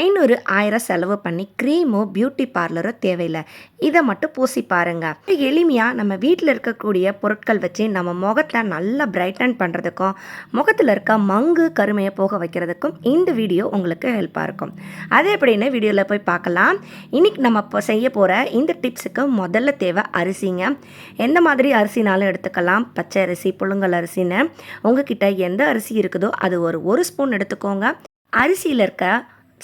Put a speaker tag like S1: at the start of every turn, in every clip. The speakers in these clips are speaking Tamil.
S1: ஐநூறு ஆயிரம் செலவு பண்ணி க்ரீமோ பியூட்டி பார்லரோ தேவையில்லை. இதை மட்டும் பூசி பாருங்க. எளிமையாக நம்ம வீட்டில் இருக்கக்கூடிய பொருட்கள் வச்சு நம்ம முகத்தை நல்லா பிரைட்டன் பண்ணுறதுக்கும் முகத்தில் இருக்க மங்கு கருமையை போக வைக்கிறதுக்கும் இந்த வீடியோ உங்களுக்கு ஹெல்ப்பாக இருக்கும். அது எப்படின்னு வீடியோவில் போய் பார்க்கலாம். இன்னைக்கு நம்ம இப்போ செய்ய போகிற இந்த டிப்ஸுக்கு முதல்ல தேவை அரிசிங்க. எந்த மாதிரி அரிசினாலும் எடுத்துக்கலாம். பச்சை அரிசி புழுங்கல் அரிசின்னு. உங்ககிட்ட எந்த அரிசி இருக்குதோ அது ஒரு ஒரு ஸ்பூன் எடுத்துக்கோங்க. அரிசியில் இருக்க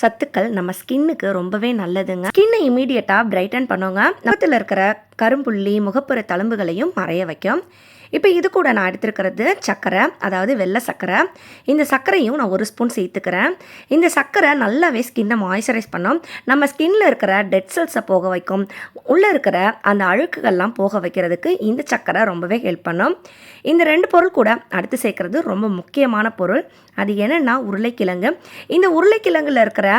S1: சத்துக்கள் நம்ம ஸ்கின்னுக்கு ரொம்பவே நல்லதுங்க. ஸ்கின்னை இமீடியட்டாக பிரைட்டன் பண்ணுங்க. முகத்தில் இருக்கிற கரும்புள்ளி முகப்புற தழும்புகளையும் மறைய வைக்கும். இப்போ இது கூட நான் எடுத்துருக்கிறது சர்க்கரை அதாவது வெள்ளை சர்க்கரை இந்த சர்க்கரையும் நான் ஒரு ஸ்பூன் சேர்த்துக்கிறேன். இந்த சர்க்கரை நல்லாவே ஸ்கின்னை மாய்ஸ்சரைஸ் பண்ணும். நம்ம ஸ்கின்ல இருக்கிற டெட் செல்ஸை போக வைக்கும். உள்ளே இருக்கிற அந்த அழுக்குகள்லாம் போக வைக்கிறதுக்கு இந்த சர்க்கரை ரொம்பவே ஹெல்ப் பண்ணும். இந்த ரெண்டு பொருள் கூட அடுத்து சேர்க்குறது ரொம்ப முக்கியமான பொருள். அது என்னென்னா உருளைக்கிழங்கு. இந்த உருளைக்கிழங்குல இருக்கிற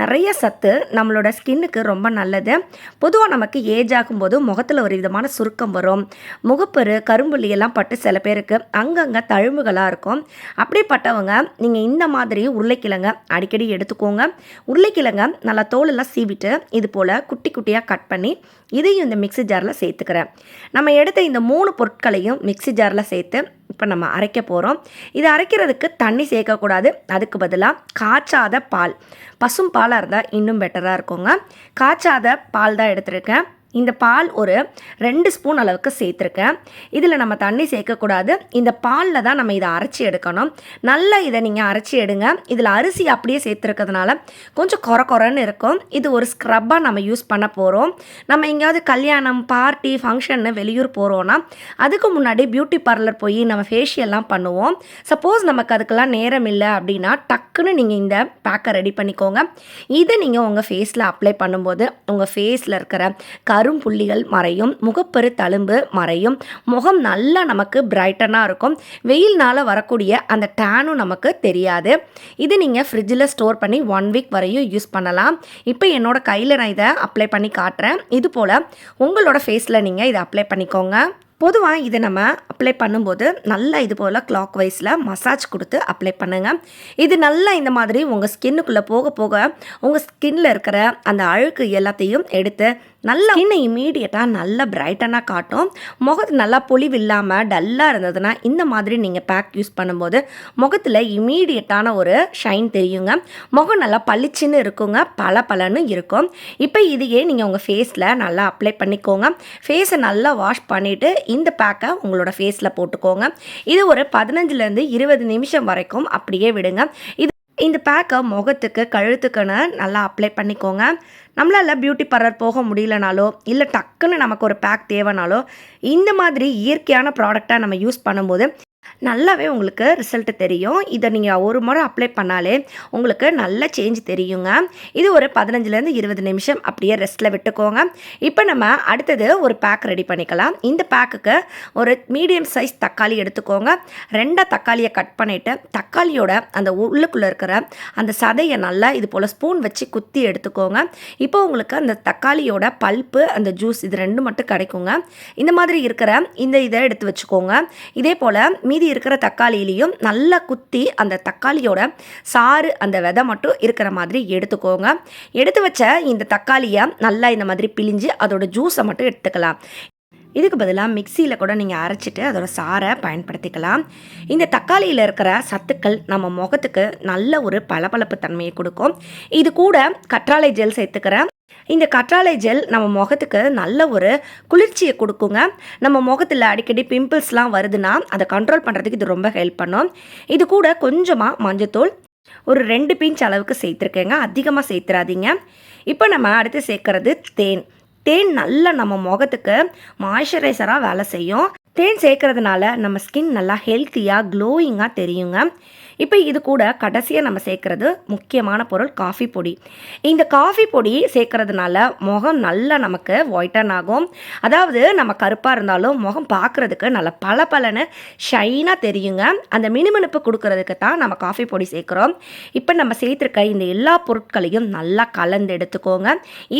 S1: நிறைய சத்து நம்மளோட ஸ்கின்னுக்கு ரொம்ப நல்லது. பொதுவாக நமக்கு ஏஜ் ஆகும்போது முகத்தில் ஒரு விதமான சுருக்கம் வரும். முகப்பெரு கரும்புள்ளி எல்லாம் பட்டு சில பேருக்கு அங்கங்கே தழும்புகளாக இருக்கும். அப்படிப்பட்டவங்க நீங்கள் இந்த மாதிரி உருளைக்கிழங்க அடிக்கடி எடுத்துக்கோங்க. உருளைக்கிழங்க நல்லா தோலெல்லாம் சீவிட்டு இது போல் குட்டி குட்டியாக கட் பண்ணி இதையும் இந்த மிக்ஸி ஜாரில் சேர்த்துக்கிறேன். நம்ம எடுத்த இந்த மூணு பொருட்களையும் மிக்ஸி ஜாரில் சேர்த்து இப்போ நம்ம அரைக்க போகிறோம் இது அரைக்கிறதுக்கு தண்ணி சேர்க்கக்கூடாது. அதுக்கு பதிலாக காய்ச்சாத பால். பசும் பாலாக இருந்தால் இன்னும் பெட்டராக இருக்குங்க. காய்ச்சாத பால் தான் எடுத்திருக்கேன். இந்த பால் ஒரு ரெண்டு ஸ்பூன் அளவுக்கு சேர்த்துருக்கேன். இதில் நம்ம தண்ணி சேர்க்கக்கூடாது. இந்த பாலில் தான் நம்ம இதை அரைச்சி எடுக்கணும். நல்லா இதை நீங்கள் அரைச்சி எடுங்க. இதில் அரிசி அப்படியே சேர்த்துருக்கிறதுனால கொஞ்சம் குறை குறைன்னு இருக்கும். இது ஒரு ஸ்க்ரப்பாக நம்ம யூஸ் பண்ண போகிறோம் நம்ம எங்கேயாவது கல்யாணம் பார்ட்டி ஃபங்க்ஷன்னு வெளியூர் போகிறோன்னா அதுக்கு முன்னாடி பியூட்டி பார்லர் போய் நம்ம ஃபேஷியல்லாம் பண்ணுவோம். சப்போஸ் நமக்கு அதுக்கெல்லாம் நேரம் இல்லை அப்படின்னா டக்குன்னு நீங்கள் இந்த பேக்கை ரெடி பண்ணிக்கோங்க. இதை நீங்கள் உங்கள் ஃபேஸில் அப்ளை பண்ணும்போது உங்கள் ஃபேஸில் இருக்கிற க புள்ளிகள் மறையும் முகப்பரு தழும்பு மறையும். முகம் நல்லா நமக்கு பிரைட்டனாக இருக்கும். வெயில்னால் வரக்கூடிய அந்த டேனும் நமக்கு தெரியாது. இது நீங்கள் ஃப்ரிட்ஜில் ஸ்டோர் பண்ணி ஒன் வீக் வரையும் யூஸ் பண்ணலாம். இப்போ என்னோடய கையில் நான் இதை அப்ளை பண்ணி காட்டுறேன். இது போல் உங்களோட ஃபேஸில் நீங்கள் இதை அப்ளை பண்ணிக்கோங்க. பொதுவாக இதை நம்ம அப்ளை பண்ணும்போது நல்லா இது போல் கிளாக் வைஸில் மசாஜ் கொடுத்து அப்ளை பண்ணுங்கள் இது நல்லா இந்த மாதிரி உங்கள் ஸ்கின்னுக்குள்ளே போக போக உங்கள் ஸ்கின்னில் இருக்கிற அந்த அழுக்கு எல்லாத்தையும் எடுத்து நல்லா ஸ்கின்னை இமீடியட்டாக நல்லா பிரைட்டனாக காட்டும். முகத்து நல்லா பொலிவு இல்லாமல் டல்லாக இருந்ததுன்னா இந்த மாதிரி நீங்கள் பேக் யூஸ் பண்ணும்போது முகத்தில் இமீடியட்டான ஒரு ஷைன் தெரியுங்க. முகம் நல்லா பளிச்சுன்னு இருக்குங்க பல பலன்னு இருக்கும். இப்போ இதையே நீங்கள் உங்கள் ஃபேஸில் நல்லா அப்ளை பண்ணிக்கோங்க. ஃபேஸை நல்லா வாஷ் பண்ணிவிட்டு இந்த பேக்கை உங்களோட ஃபேஸில் போட்டுக்கோங்க. இது ஒரு பதினஞ்சுலேருந்து இருபது நிமிஷம் வரைக்கும் அப்படியே விடுங்க. இது இந்த பேக்கை முகத்துக்கு கழுத்துக்குன்னு நல்லா அப்ளை பண்ணிக்கோங்க. நம்மளால் பியூட்டி பார்லர் போக முடியலனாலோ இல்லை டக்குன்னு நமக்கு ஒரு பேக் தேவைனாலோ இந்த மாதிரி இயற்கையான ப்ராடக்டாக நம்ம யூஸ் பண்ணும்போது நல்லாவே உங்களுக்கு ரிசல்ட் தெரியும். இதை நீங்கள் ஒரு முறை அப்ளை பண்ணாலே உங்களுக்கு நல்ல சேஞ்ச் தெரியுங்க. இது ஒரு பதினஞ்சுலேருந்து இருபது நிமிஷம் அப்படியே ரெஸ்ட்டில் விட்டுக்கோங்க. இப்போ நம்ம அடுத்தது ஒரு பேக் ரெடி பண்ணிக்கலாம். இந்த பேக்குக்கு ஒரு மீடியம் சைஸ் தக்காளி எடுத்துக்கோங்க. ரெண்டாக தக்காளியை கட் பண்ணிவிட்டு தக்காளியோட அந்த உள்ளுக்குள்ளே இருக்கிற அந்த சதையை நல்லா இது போல் ஸ்பூன் வச்சு குத்தி எடுத்துக்கோங்க. இப்போ உங்களுக்கு அந்த தக்காளியோட பல்ப்பு அந்த ஜூஸ் இது ரெண்டு மட்டும் கிடைக்குங்க. இந்த மாதிரி இருக்கிற இந்த இதை எடுத்து வச்சுக்கோங்க. இதே போல் மீதி இருக்கிற தக்காளியிலையும் நல்லா குத்தி அந்த தக்காளியோட சாறு அந்த விதை மட்டும் இருக்கிற மாதிரி எடுத்துக்கோங்க. எடுத்து வச்ச இந்த தக்காளியை நல்லா இந்த மாதிரி பிழிஞ்சு அதோட ஜூஸை மட்டும் எடுத்துக்கலாம். இதுக்கு பதிலாக மிக்சியில் கூட நீங்கள் அரைச்சிட்டு அதோட சாரை பயன்படுத்திக்கலாம். இந்த தக்காளியில் இருக்கிற சத்துக்கள் நம்ம முகத்துக்கு நல்ல ஒரு பளபளப்பு தன்மையை கொடுக்கும். இது கூட கற்றாழை ஜெல் சேர்த்துக்கிறேன் இந்த கற்றாழை ஜெல் நம்ம முகத்துக்கு நல்ல ஒரு குளிர்ச்சியை கொடுக்குங்க. நம்ம முகத்தில் அடிக்கடி பிம்பிள்ஸ்லாம் வருதுன்னா அதை கண்ட்ரோல் பண்ணுறதுக்கு இது ரொம்ப ஹெல்ப் பண்ணும். இது கூட கொஞ்சமாக மஞ்சத்தூள் ஒரு ரெண்டு பிஞ்ச் அளவுக்கு சேர்த்துருக்கேங்க. அதிகமாக சேர்த்துறாதீங்க இப்போ நம்ம அடுத்து சேர்க்கறது தேன். தேன் நல்லா நம்ம முகத்துக்கு மாய்ஸ்சரைசராக வேலை செய்யும். தேன் சேர்க்கறதுனால நம்ம ஸ்கின் நல்லா ஹெல்த்தியாக க்ளோயிங்காக தெரியுங்க. இப்போ இது கூட கடைசியாக நம்ம சேர்க்குறது முக்கியமான பொருள் காஃபி பொடி. இந்த காஃபி பொடி சேர்க்குறதுனால முகம் நல்லா நமக்கு ஒயிட்டன் ஆகும். அதாவது நம்ம கருப்பாக இருந்தாலும் முகம் பார்க்குறதுக்கு நல்ல பல பலன்னு ஷைனாக தெரியுங்க. அந்த மினுமினுப்பு கொடுக்கறதுக்கு தான் நம்ம காஃபி பொடி சேர்க்குறோம். இப்போ நம்ம சேர்த்துருக்க இந்த எல்லா பொருட்களையும் நல்லா கலந்து எடுத்துக்கோங்க.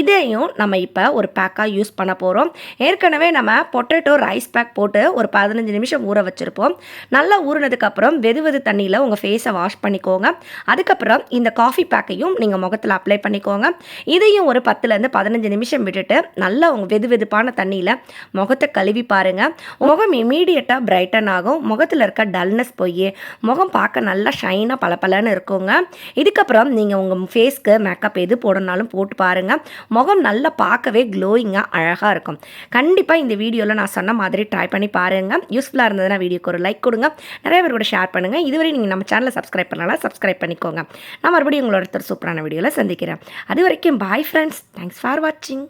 S1: இதையும் நம்ம இப்போ ஒரு பேக்காக யூஸ் பண்ண போகிறோம் ஏற்கனவே நம்ம பொட்டேட்டோ ரைஸ் பேக் போட்டு ஒரு பதினஞ்சு நிமிஷம் ஊற வச்சுருப்போம். நல்லா ஊறினதுக்கப்புறம் வெது வெது தண்ணியில் உங்கள் ஃபேஸை வாஷ் பண்ணிக்கோங்க. அதுக்கப்புறம் இந்த காஃபி பேக்கையும் நீங்கள் முகத்தில் அப்ளை பண்ணிக்கோங்க. இதையும் ஒரு பத்துலேருந்து பதினஞ்சு நிமிஷம் விட்டுட்டு நல்லா உங்கள் வெது வெதுப்பான தண்ணியில் முகத்தை கழுவி பாருங்கள் முகம் இமீடியட்டாக பிரைட்டன் ஆகும். முகத்தில் இருக்க டல்னஸ் போய் முகம் பார்க்க நல்லா ஷைனாக பளபளன்னு இருக்குங்க. இதுக்கப்புறம் நீங்கள் உங்கள் ஃபேஸ்க்கு மேக்கப் எது போடணும்னாலும் போட்டு பாருங்கள் முகம் நல்லா பார்க்கவே க்ளோயிங்காக அழகாக இருக்கும். கண்டிப்பாக இந்த வீடியோவில் நான் சொன்ன மாதிரி ட்ரை பண்ணி பாருங்கள் யூஸ்ஃபுல்லாக இருந்ததுன்னா வீடியோக்கு ஒரு லைக் கொடுங்க. நிறைய பேர் கூட ஷேர் பண்ணுங்கள் இதுவரை நீங்கள் நம்ம சேனலை சப்ஸ்கிரைப் பண்ணலாம் சப்ஸ்கிரைப் பண்ணிக்கோங்க. நான் மறுபடியும் உங்களோட ஒருத்தர் சூப்பரான வீடியோவில் சந்திக்கிறேன். அது வரைக்கும் பாய் ஃப்ரெண்ட்ஸ் தேங்க்ஸ் ஃபார் வாட்சிங்